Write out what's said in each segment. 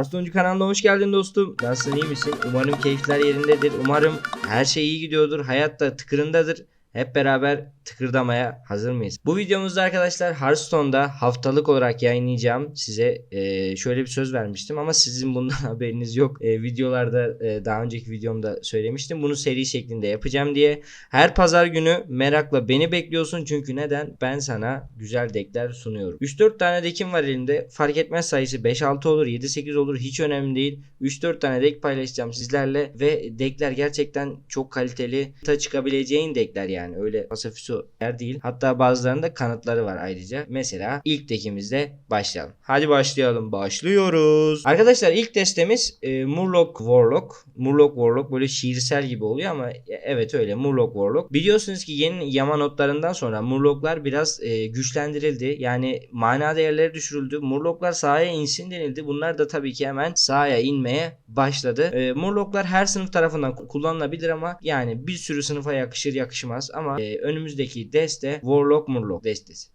Arslancu kanalına hoş geldin dostum. Nasılsın iyi misin? Umarım keyifler yerindedir. Umarım her şey iyi gidiyordur. Hayat da tıkırındadır. Hep beraber tıkırdamaya hazır mıyız? Bu videomuzda arkadaşlar Hearthstone'da haftalık olarak yayınlayacağım. Size e, şöyle bir söz vermiştim ama sizin bundan haberiniz yok. E, videolarda e, daha önceki videomda söylemiştim. Bunu seri şeklinde yapacağım diye. Her pazar günü merakla beni bekliyorsun. Çünkü neden? Ben sana güzel deckler sunuyorum. 3-4 tane deckim var elimde. Fark etmez sayısı 5-6 olur 7-8 olur hiç önemli değil. 3-4 tane deck paylaşacağım sizlerle ve deckler gerçekten çok kaliteli. Ta çıkabileceğin deckler yani. Öyle pasafiso yer değil. Hatta bazılarında kanıtları var ayrıca. Mesela ilk deckimizde başlayalım. Hadi başlayalım. Başlıyoruz. Arkadaşlar ilk destemiz e, Murloc Warlock. Murloc Warlock böyle şiirsel gibi oluyor ama e, evet öyle Murloc Warlock. Biliyorsunuz ki yeni yama notlarından sonra Murloc'lar biraz e, güçlendirildi. Yani mana değerleri düşürüldü. Murloc'lar sahaya insin denildi. Bunlar da tabii ki hemen sahaya inmeye başladı. E, Murloc'lar her sınıf tarafından kullanılabilir ama yani bir sürü sınıfa yakışır yakışmaz ama e, önümüzdeki deste Warlock Murloc destesi.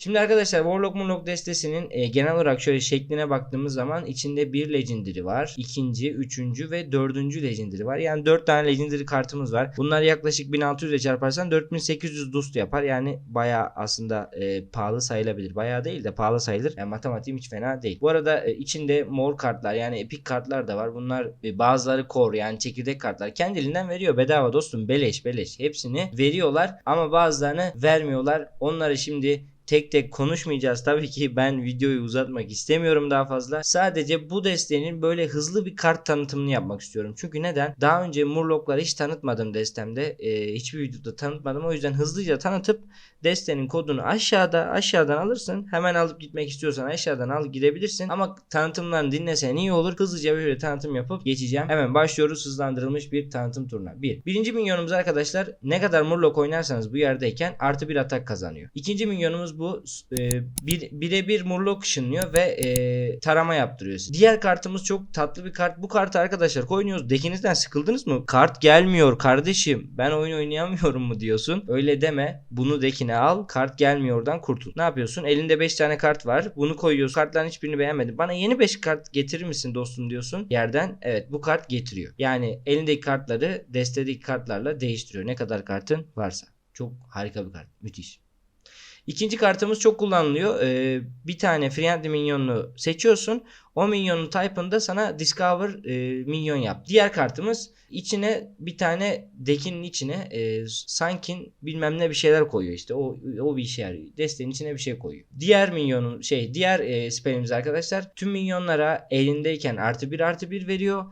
Şimdi arkadaşlar Warlock Murloc destesinin e, genel olarak şöyle şekline baktığımız zaman içinde bir Legendary var. ikinci, üçüncü ve dördüncü Legendary var. Yani dört tane Legendary kartımız var. Bunlar yaklaşık 1600 ile çarparsan 4800 dust yapar. Yani bayağı aslında e, pahalı sayılabilir. Bayağı değil de pahalı sayılır. Yani matematiğim hiç fena değil. Bu arada e, içinde mor kartlar yani epik kartlar da var. Bunlar e, bazıları core yani çekirdek kartlar. Kendiliğinden veriyor bedava dostum. Beleş beleş. Hepsini veriyorlar ama bazılarını vermiyorlar. Onları şimdi tek tek konuşmayacağız. Tabii ki ben videoyu uzatmak istemiyorum daha fazla. Sadece bu destenin böyle hızlı bir kart tanıtımını yapmak istiyorum. Çünkü neden? Daha önce Murloc'ları hiç tanıtmadım destemde. Ee, hiçbir videoda tanıtmadım. O yüzden hızlıca tanıtıp destenin kodunu aşağıda aşağıdan alırsın. Hemen alıp gitmek istiyorsan aşağıdan al gidebilirsin. Ama tanıtımlarını dinlesen iyi olur. Hızlıca böyle tanıtım yapıp geçeceğim. Hemen başlıyoruz hızlandırılmış bir tanıtım turuna. Bir. Birinci minyonumuz arkadaşlar ne kadar Murloc oynarsanız bu yerdeyken artı bir atak kazanıyor. İkinci minyonumuz bu e, bir, birebir Murloc ışınlıyor ve e, tarama yaptırıyor. Diğer kartımız çok tatlı bir kart. Bu kartı arkadaşlar oynuyoruz. Dekinizden sıkıldınız mı? Kart gelmiyor kardeşim. Ben oyun oynayamıyorum mu diyorsun. Öyle deme. Bunu dekine al. Kart gelmiyor oradan kurtul. Ne yapıyorsun? Elinde 5 tane kart var. Bunu koyuyorsun. Kartların hiçbirini beğenmedim. Bana yeni 5 kart getirir misin dostum diyorsun. Yerden evet bu kart getiriyor. Yani elindeki kartları destedeki kartlarla değiştiriyor. Ne kadar kartın varsa. Çok harika bir kart. Müthiş. İkinci kartımız çok kullanılıyor. Ee, bir tane friendly minyonunu seçiyorsun. O minyonun type'ında sana discover e, minyon yap. Diğer kartımız içine bir tane deck'in içine e, sankin bilmem ne bir şeyler koyuyor işte. O o bir işe yarıyor. Desteğin içine bir şey koyuyor. Diğer minyonun şey diğer e, spellimiz arkadaşlar tüm minyonlara elindeyken artı bir artı bir veriyor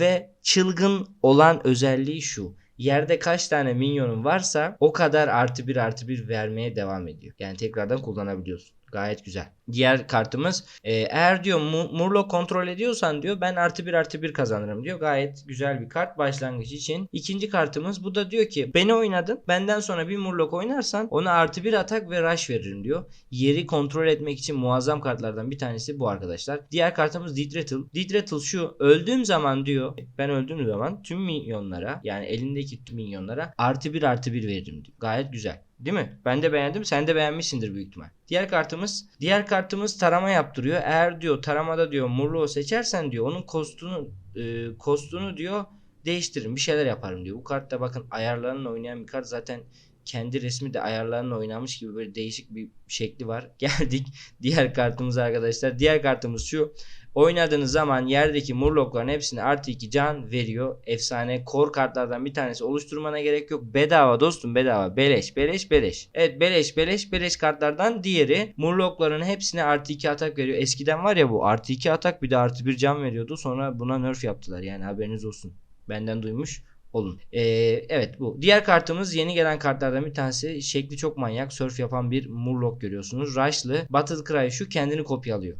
ve çılgın olan özelliği şu yerde kaç tane minyonun varsa o kadar artı bir artı bir vermeye devam ediyor. Yani tekrardan kullanabiliyorsun. Gayet güzel. Diğer kartımız e, eğer diyor Murloc kontrol ediyorsan diyor ben artı bir artı bir kazanırım diyor. Gayet güzel bir kart başlangıç için. İkinci kartımız bu da diyor ki beni oynadın benden sonra bir Murloc oynarsan ona artı bir atak ve rush veririm diyor. Yeri kontrol etmek için muazzam kartlardan bir tanesi bu arkadaşlar. Diğer kartımız Deed Rattle. şu öldüğüm zaman diyor ben öldüğüm zaman tüm minyonlara yani elindeki tüm minyonlara artı bir artı bir veririm diyor. Gayet güzel. Değil mi? Ben de beğendim. Sen de beğenmişsindir büyük ihtimal. Diğer kartımız, diğer kartımız tarama yaptırıyor. Eğer diyor taramada diyor Murlo'u seçersen diyor onun kostunu e, kostunu diyor değiştiririm. Bir şeyler yaparım diyor. Bu kartta bakın ayarlarınla oynayan bir kart zaten kendi resmi de ayarlarınla oynamış gibi böyle değişik bir şekli var. Geldik diğer kartımız arkadaşlar. Diğer kartımız şu. Oynadığınız zaman yerdeki murlokların hepsine artı 2 can veriyor. Efsane core kartlardan bir tanesi oluşturmana gerek yok. Bedava dostum bedava. Beleş beleş beleş. Evet beleş beleş beleş kartlardan diğeri murlokların hepsine artı 2 atak veriyor. Eskiden var ya bu artı 2 atak bir de artı 1 can veriyordu. Sonra buna nerf yaptılar yani haberiniz olsun. Benden duymuş olun. Ee, evet bu. Diğer kartımız yeni gelen kartlardan bir tanesi. Şekli çok manyak. Surf yapan bir Murloc görüyorsunuz. Rush'lı. Battle Cry şu kendini kopyalıyor.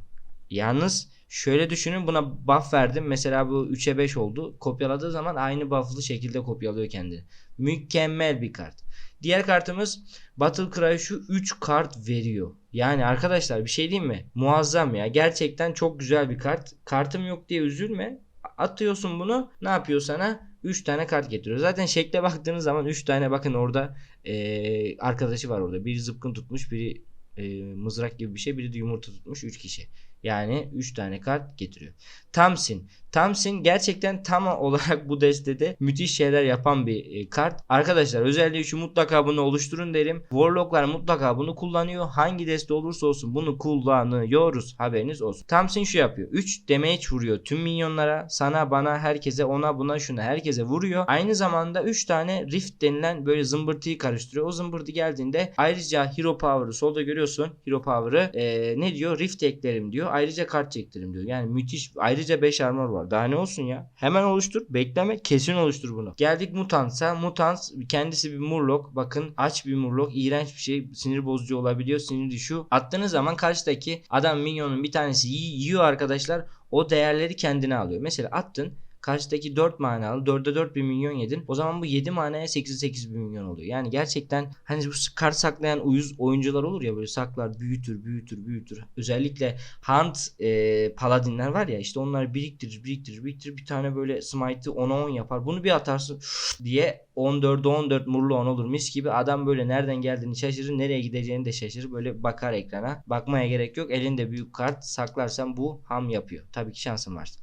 Yalnız şöyle düşünün buna buff verdim. Mesela bu 3'e 5 oldu. Kopyaladığı zaman aynı buff'lı şekilde kopyalıyor kendini. Mükemmel bir kart. Diğer kartımız Battle Cry şu 3 kart veriyor. Yani arkadaşlar bir şey diyeyim mi? Muazzam ya. Gerçekten çok güzel bir kart. Kartım yok diye üzülme. Atıyorsun bunu. Ne yapıyor sana? 3 tane kart getiriyor. Zaten şekle baktığınız zaman 3 tane bakın orada e, arkadaşı var orada. Biri zıpkın tutmuş, biri e, mızrak gibi bir şey, biri de yumurta tutmuş 3 kişi. Yani 3 tane kart getiriyor. Tamsin. Tamsin gerçekten tam olarak bu destede müthiş şeyler yapan bir e, kart. Arkadaşlar özelliği şu mutlaka bunu oluşturun derim. Warlocklar mutlaka bunu kullanıyor. Hangi deste olursa olsun bunu kullanıyoruz. Haberiniz olsun. Tamsin şu yapıyor. 3 damage vuruyor tüm minyonlara. Sana bana herkese ona buna şuna herkese vuruyor. Aynı zamanda 3 tane rift denilen böyle zımbırtıyı karıştırıyor. O zımbırtı geldiğinde ayrıca hero power'ı solda görüyorsun. Hero power'ı e, ne diyor? Rift eklerim diyor. Ayrıca kart çektirim diyor. Yani müthiş. Ayrıca 5 armor var. Daha ne olsun ya? Hemen oluştur. Bekleme. Kesin oluştur bunu. Geldik Mutant'a. Mutant kendisi bir Murloc. Bakın aç bir Murloc. iğrenç bir şey. Sinir bozucu olabiliyor. Sinir şu. Attığınız zaman karşıdaki adam minyonun bir tanesi yi- yiyor arkadaşlar. O değerleri kendine alıyor. Mesela attın. Karşıdaki 4 manalı 4'e 4 bir milyon yedin. O zaman bu 7 manaya 8'e 8 bir milyon oluyor. Yani gerçekten hani bu kart saklayan uyuz oyuncular olur ya böyle saklar büyütür büyütür büyütür. Özellikle Hunt e, paladinler var ya işte onlar biriktirir biriktirir biriktirir bir tane böyle smite'ı 10'a 10 yapar. Bunu bir atarsın diye 14'e 14 murlu 10 olur. Mis gibi adam böyle nereden geldiğini şaşırır nereye gideceğini de şaşırır. Böyle bakar ekrana. Bakmaya gerek yok. Elinde büyük kart saklarsan bu ham yapıyor. Tabii ki şansın varsa.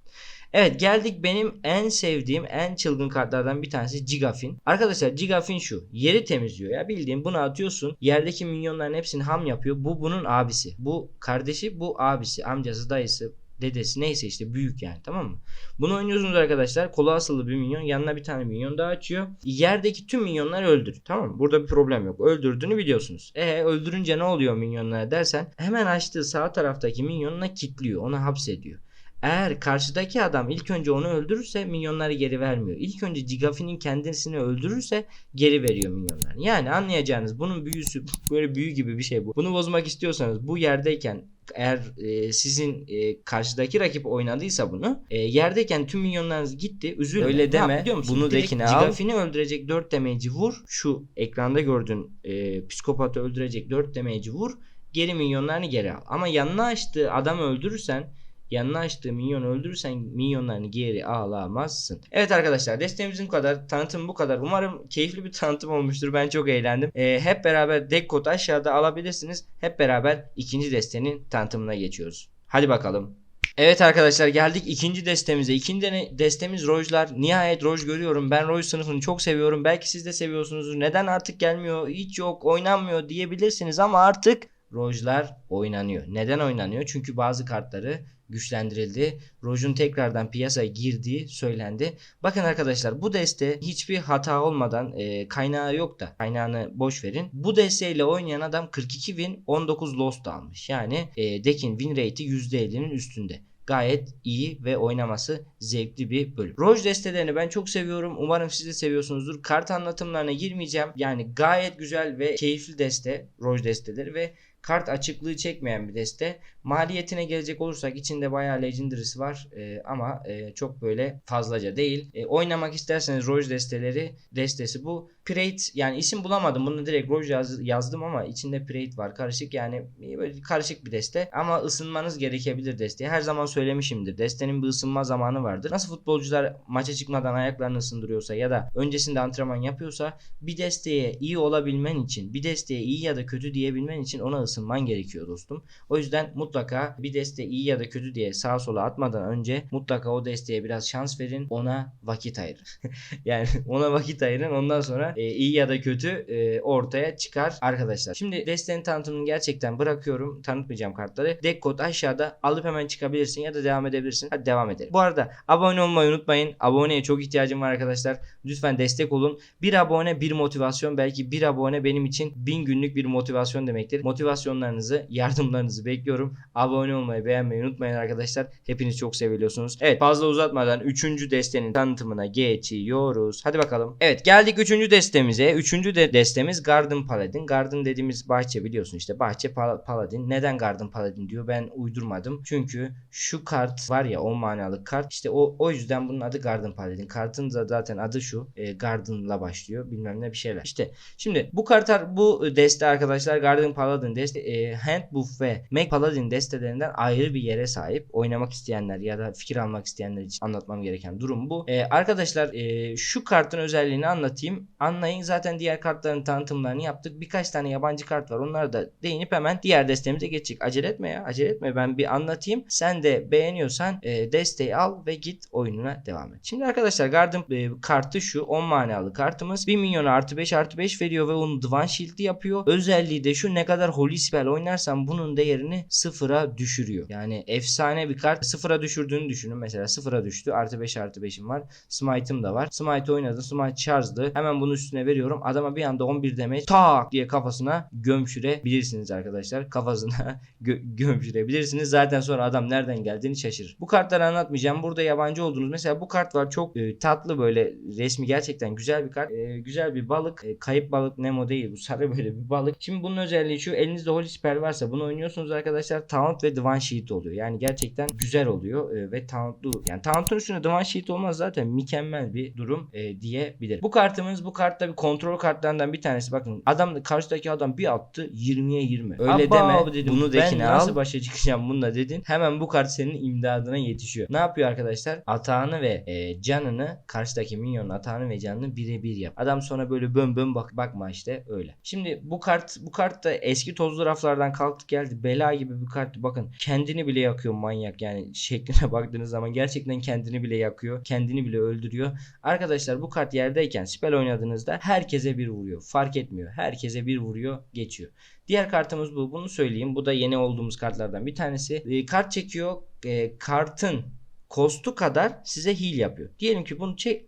Evet geldik benim en sevdiğim en çılgın kartlardan bir tanesi Gigafin. Arkadaşlar Gigafin şu. Yeri temizliyor ya bildiğin bunu atıyorsun. Yerdeki minyonların hepsini ham yapıyor. Bu bunun abisi. Bu kardeşi bu abisi. Amcası dayısı dedesi neyse işte büyük yani tamam mı? Bunu oynuyorsunuz arkadaşlar. Kola asılı bir minyon yanına bir tane minyon daha açıyor. Yerdeki tüm minyonları öldür. Tamam mı? Burada bir problem yok. Öldürdüğünü biliyorsunuz. E öldürünce ne oluyor minyonlara dersen hemen açtığı sağ taraftaki minyonuna kilitliyor. Onu hapsediyor. Eğer karşıdaki adam ilk önce onu öldürürse minyonları geri vermiyor. İlk önce Gigafin'in kendisini öldürürse geri veriyor minyonları. Yani anlayacağınız bunun büyüsü böyle büyü gibi bir şey bu. Bunu bozmak istiyorsanız bu yerdeyken eğer e, sizin e, karşıdaki rakip oynadıysa bunu e, yerdeyken tüm minyonlarınız gitti üzülme. Öyle yap deme. musun? Bunu dekine al. Gigafin'i öldürecek 4 damage'i vur. Şu ekranda gördüğün e, psikopatı öldürecek 4 damage'i vur. Geri minyonlarını geri al. Ama yanına açtığı adamı öldürürsen yanına açtığı minyonu öldürürsen minyonlarını geri alamazsın. Evet arkadaşlar desteğimizin bu kadar. Tanıtım bu kadar. Umarım keyifli bir tanıtım olmuştur. Ben çok eğlendim. Ee, hep beraber deck kodu aşağıda alabilirsiniz. Hep beraber ikinci destenin tanıtımına geçiyoruz. Hadi bakalım. Evet arkadaşlar geldik ikinci destemize. İkinci destemiz Rojlar. Nihayet Roj görüyorum. Ben Roj sınıfını çok seviyorum. Belki siz de seviyorsunuzdur. Neden artık gelmiyor, hiç yok, oynanmıyor diyebilirsiniz ama artık Rojlar oynanıyor. Neden oynanıyor? Çünkü bazı kartları güçlendirildi. Roj'un tekrardan piyasaya girdiği söylendi. Bakın arkadaşlar bu deste hiçbir hata olmadan e, kaynağı yok da kaynağını boş verin. Bu desteyle oynayan adam 42 win 19 lost almış. Yani e, deck'in win rate'i %50'nin üstünde gayet iyi ve oynaması zevkli bir bölüm. Roj destelerini ben çok seviyorum. Umarım siz de seviyorsunuzdur. Kart anlatımlarına girmeyeceğim. Yani gayet güzel ve keyifli deste Roj desteleri ve kart açıklığı çekmeyen bir deste. Maliyetine gelecek olursak içinde bayağı legendary'si var e, ama e, çok böyle fazlaca değil. E, oynamak isterseniz Roj desteleri destesi bu. Pirate yani isim bulamadım. Bunu direkt Roj yaz- yazdım ama içinde Pirate var. Karışık yani böyle karışık bir deste. Ama ısınmanız gerekebilir desteye. Her zaman söylemişimdir. Destenin bir ısınma zamanı vardır. Nasıl futbolcular maça çıkmadan ayaklarını ısındırıyorsa ya da öncesinde antrenman yapıyorsa bir desteğe iyi olabilmen için, bir desteğe iyi ya da kötü diyebilmen için ona ısınman gerekiyor dostum. O yüzden mutlaka bir deste iyi ya da kötü diye sağa sola atmadan önce mutlaka o desteğe biraz şans verin. Ona vakit ayırın. yani ona vakit ayırın. Ondan sonra e, iyi ya da kötü e, ortaya çıkar arkadaşlar. Şimdi desteğin tanıtımını gerçekten bırakıyorum. Tanıtmayacağım kartları. Deck kod aşağıda alıp hemen çıkabilirsin ya da devam edebilirsin. Hadi devam edelim. Bu arada abone olmayı unutmayın. Aboneye çok ihtiyacım var arkadaşlar. Lütfen destek olun. Bir abone bir motivasyon. Belki bir abone benim için bin günlük bir motivasyon demektir. Motivasyonlarınızı, yardımlarınızı bekliyorum. Abone olmayı, beğenmeyi unutmayın arkadaşlar. Hepiniz çok seviliyorsunuz. Evet fazla uzatmadan 3. destenin tanıtımına geçiyoruz. Hadi bakalım. Evet geldik 3. destemize. 3. de destemiz Garden Paladin. Garden dediğimiz bahçe biliyorsun işte. Bahçe Pal- Paladin. Neden Garden Paladin diyor? Ben uydurmadım. Çünkü şu kart var ya 10 manalık kart. İşte o o yüzden bunun adı Garden Paladin. Kartın da zaten adı şu. E, Garden'la başlıyor. Bilmem ne bir şeyler. İşte şimdi bu kartlar bu deste arkadaşlar Garden Paladin deste e, Handbuff ve Meg Paladin destelerinden ayrı bir yere sahip. Oynamak isteyenler ya da fikir almak isteyenler için anlatmam gereken durum bu. E, arkadaşlar e, şu kartın özelliğini anlatayım. Anlayın. Zaten diğer kartların tanıtımlarını yaptık. Birkaç tane yabancı kart var. Onları da değinip hemen diğer destemize geçecek. Acele etme ya. Acele etme. Ben bir anlatayım. Sen de beğeniyorsan e, desteği al ve git oyununa devam et. Şimdi arkadaşlar Garden e, kartı şu 10 manalı kartımız. 1 milyona artı 5 artı 5 veriyor ve onu Divan Shield'i yapıyor. Özelliği de şu ne kadar Holy Spell oynarsan bunun değerini sıfıra düşürüyor. Yani efsane bir kart. Sıfıra düşürdüğünü düşünün. Mesela sıfıra düştü. Artı 5 artı 5'im var. Smite'ım da var. Smite oynadım. Smite charge'dı. Hemen bunun üstüne veriyorum. Adama bir anda 11 damage tak diye kafasına gömşürebilirsiniz arkadaşlar. Kafasına gö- gömşürebilirsiniz. Zaten sonra adam nereden geldiğini şaşırır. Bu kartları anlatmayacağım. Burada yabancı olduğunuz mesela bu kart var çok e, tatlı böyle resmi gerçekten güzel bir kart. E, güzel bir balık. E, kayıp balık Nemo değil bu sarı böyle bir balık. Şimdi bunun özelliği şu elinizde Holy Spell varsa bunu oynuyorsunuz arkadaşlar. Taunt ve Divine Shield oluyor. Yani gerçekten güzel oluyor e, ve tauntlu. Yani tauntun üstüne Divine Shield olmaz zaten mükemmel bir durum e, diyebilirim. Bu kartımız bu kartta bir kontrol kartlarından bir tanesi. Bakın adam karşıdaki adam bir attı 20'ye 20. Öyle Abba deme. abi dedim, Bunu ben dekine nasıl al. başa çıkacağım bununla dedin. Hemen bu kart senin imdadına yetişiyor. Ne yapıyor arkadaşlar? Atağını ve e, canını karşıdaki minyonun atağını ve canını birebir yap. Adam sonra böyle bön bön bak bakma işte öyle. Şimdi bu kart bu kart da eski tozlu raflardan kalktı geldi. Bela gibi bir kart. Bakın kendini bile yakıyor manyak yani şekline baktığınız zaman gerçekten kendini bile yakıyor. Kendini bile öldürüyor. Arkadaşlar bu kart yerdeyken spell oynadığınızda herkese bir vuruyor. Fark etmiyor. Herkese bir vuruyor geçiyor. Diğer kartımız bu. Bunu söyleyeyim. Bu da yeni olduğumuz kartlardan bir tanesi. E, kart çekiyor. E, kartın kostu kadar size heal yapıyor. Diyelim ki bunu çek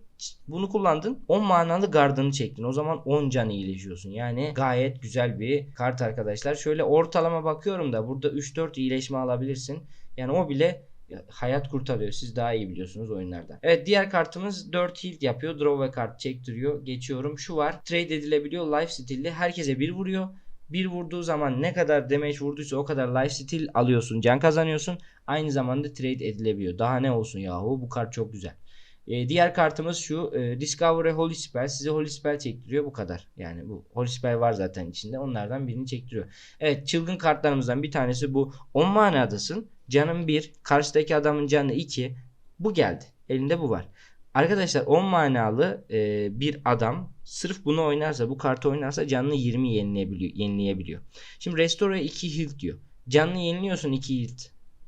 bunu kullandın 10 manalı gardını çektin. O zaman 10 can iyileşiyorsun. Yani gayet güzel bir kart arkadaşlar. Şöyle ortalama bakıyorum da burada 3-4 iyileşme alabilirsin. Yani o bile hayat kurtarıyor. Siz daha iyi biliyorsunuz oyunlarda. Evet diğer kartımız 4 heal yapıyor. Draw ve kart çektiriyor. Geçiyorum. Şu var. Trade edilebiliyor. Life steal'li. Herkese bir vuruyor. Bir vurduğu zaman ne kadar damage vurduysa o kadar life steal alıyorsun. Can kazanıyorsun. Aynı zamanda trade edilebiliyor. Daha ne olsun yahu bu kart çok güzel. Ee, diğer kartımız şu e, Discovery Holy Spell size Holy Spell çektiriyor bu kadar. Yani bu Holy Spell var zaten içinde onlardan birini çektiriyor. Evet çılgın kartlarımızdan bir tanesi bu 10 manadasın canın 1 karşıdaki adamın canı 2 bu geldi elinde bu var. Arkadaşlar 10 manalı e, bir adam sırf bunu oynarsa bu kartı oynarsa canını 20 yenileyebiliyor. yenileyebiliyor. Şimdi Restore 2 health diyor. Canını yeniliyorsun 2 health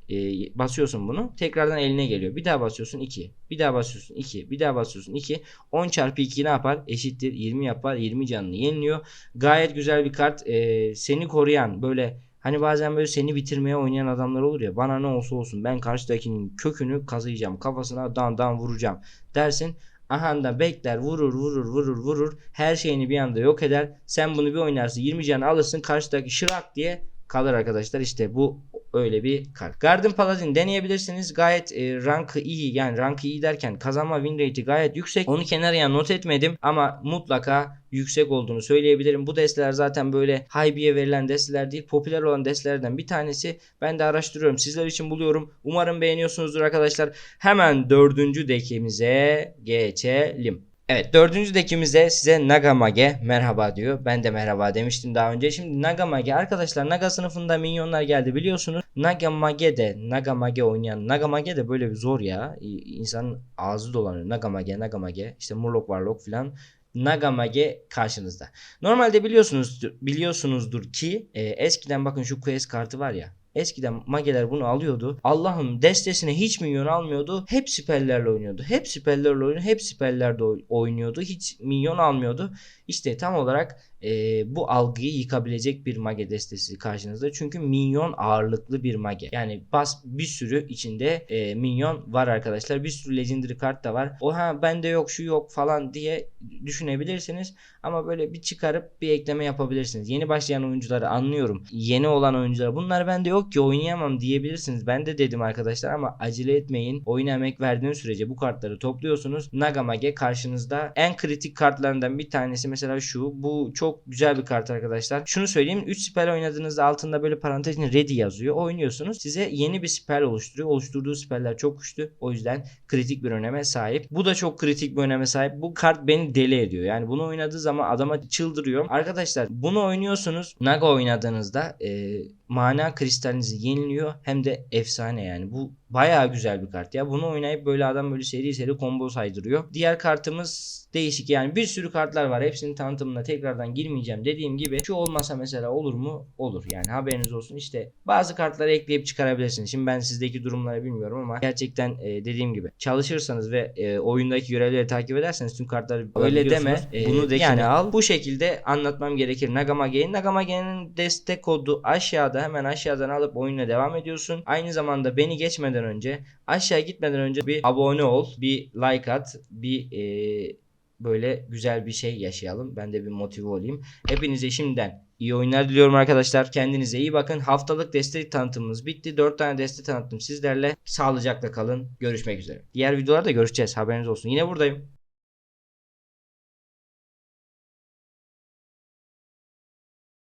e, basıyorsun bunu. Tekrardan eline geliyor. Bir daha basıyorsun 2. Bir daha basıyorsun 2. Bir daha basıyorsun 2. 10 çarpı 2 ne yapar? Eşittir 20 yapar. 20 canını yeniliyor. Gayet güzel bir kart. E, seni koruyan böyle Hani bazen böyle seni bitirmeye oynayan adamlar olur ya bana ne olsa olsun ben karşıdakinin kökünü kazıyacağım kafasına dan dan vuracağım dersin. Aha da bekler vurur vurur vurur vurur her şeyini bir anda yok eder. Sen bunu bir oynarsın 20 can alırsın karşıdaki şırak diye kalır arkadaşlar işte bu öyle bir kart. Garden Paladin deneyebilirsiniz. Gayet e, rankı iyi yani rankı iyi derken kazanma win rate'i gayet yüksek. Onu kenarıya not etmedim ama mutlaka yüksek olduğunu söyleyebilirim. Bu desteler zaten böyle hype'ye verilen desteler değil. Popüler olan destelerden bir tanesi. Ben de araştırıyorum. Sizler için buluyorum. Umarım beğeniyorsunuzdur arkadaşlar. Hemen dördüncü dekimize geçelim. Evet dördüncü dekimizde size Nagamage merhaba diyor. Ben de merhaba demiştim daha önce. Şimdi Nagamage arkadaşlar Naga sınıfında minyonlar geldi biliyorsunuz. Nagamage de Nagamage oynayan Nagamage de böyle bir zor ya. İnsanın ağzı dolanıyor. Nagamage Nagamage işte Murloc Warlock filan. Nagamage karşınızda. Normalde biliyorsunuz biliyorsunuzdur ki e, eskiden bakın şu quest kartı var ya. Eskiden mageler bunu alıyordu. Allah'ım destesine hiç minyon almıyordu. Hep siperlerle oynuyordu. Hep siperlerle oynuyordu. Hep siperlerde oynuyordu. Hiç minyon almıyordu. İşte tam olarak e, bu algıyı yıkabilecek bir mage destesi karşınızda. Çünkü minyon ağırlıklı bir mage. Yani bas bir sürü içinde e, minyon var arkadaşlar. Bir sürü legendary kart da var. O ha bende yok şu yok falan diye düşünebilirsiniz. Ama böyle bir çıkarıp bir ekleme yapabilirsiniz. Yeni başlayan oyuncuları anlıyorum. Yeni olan oyuncular bunlar bende yok ki oynayamam diyebilirsiniz. Ben de dedim arkadaşlar ama acele etmeyin. Oyuna emek verdiğiniz sürece bu kartları topluyorsunuz. Nagamage karşınızda en kritik kartlarından bir tanesi mesela şu. Bu çok güzel bir kart arkadaşlar. Şunu söyleyeyim. 3 spell oynadığınızda altında böyle parantezin ready yazıyor. Oynuyorsunuz. Size yeni bir spell oluşturuyor. Oluşturduğu speller çok güçlü. O yüzden kritik bir öneme sahip. Bu da çok kritik bir öneme sahip. Bu kart beni deli ediyor. Yani bunu oynadığı zaman adama çıldırıyor. Arkadaşlar bunu oynuyorsunuz. Naga oynadığınızda e, mana kristalinizi yeniliyor hem de efsane yani. Bu bayağı güzel bir kart ya. Bunu oynayıp böyle adam böyle seri seri combo saydırıyor. Diğer kartımız değişik yani bir sürü kartlar var. Hepsinin tanıtımına tekrardan girmeyeceğim. Dediğim gibi şu olmasa mesela olur mu? Olur. Yani haberiniz olsun. İşte bazı kartları ekleyip çıkarabilirsiniz. Şimdi ben sizdeki durumları bilmiyorum ama gerçekten e, dediğim gibi çalışırsanız ve e, oyundaki görevleri takip ederseniz tüm kartları öyle deme. E, bunu de yani al. Bu şekilde anlatmam gerekir. Nagamage. Nagamage'nin destek kodu aşağıda hemen aşağıdan alıp oyuna devam ediyorsun. Aynı zamanda beni geçmeden önce aşağı gitmeden önce bir abone ol, bir like at, bir e, böyle güzel bir şey yaşayalım. Ben de bir motive olayım. Hepinize şimdiden iyi oyunlar diliyorum arkadaşlar. Kendinize iyi bakın. Haftalık destek tanıtımımız bitti. 4 tane destek tanıttım sizlerle. Sağlıcakla kalın. Görüşmek üzere. Diğer videolarda görüşeceğiz. Haberiniz olsun. Yine buradayım.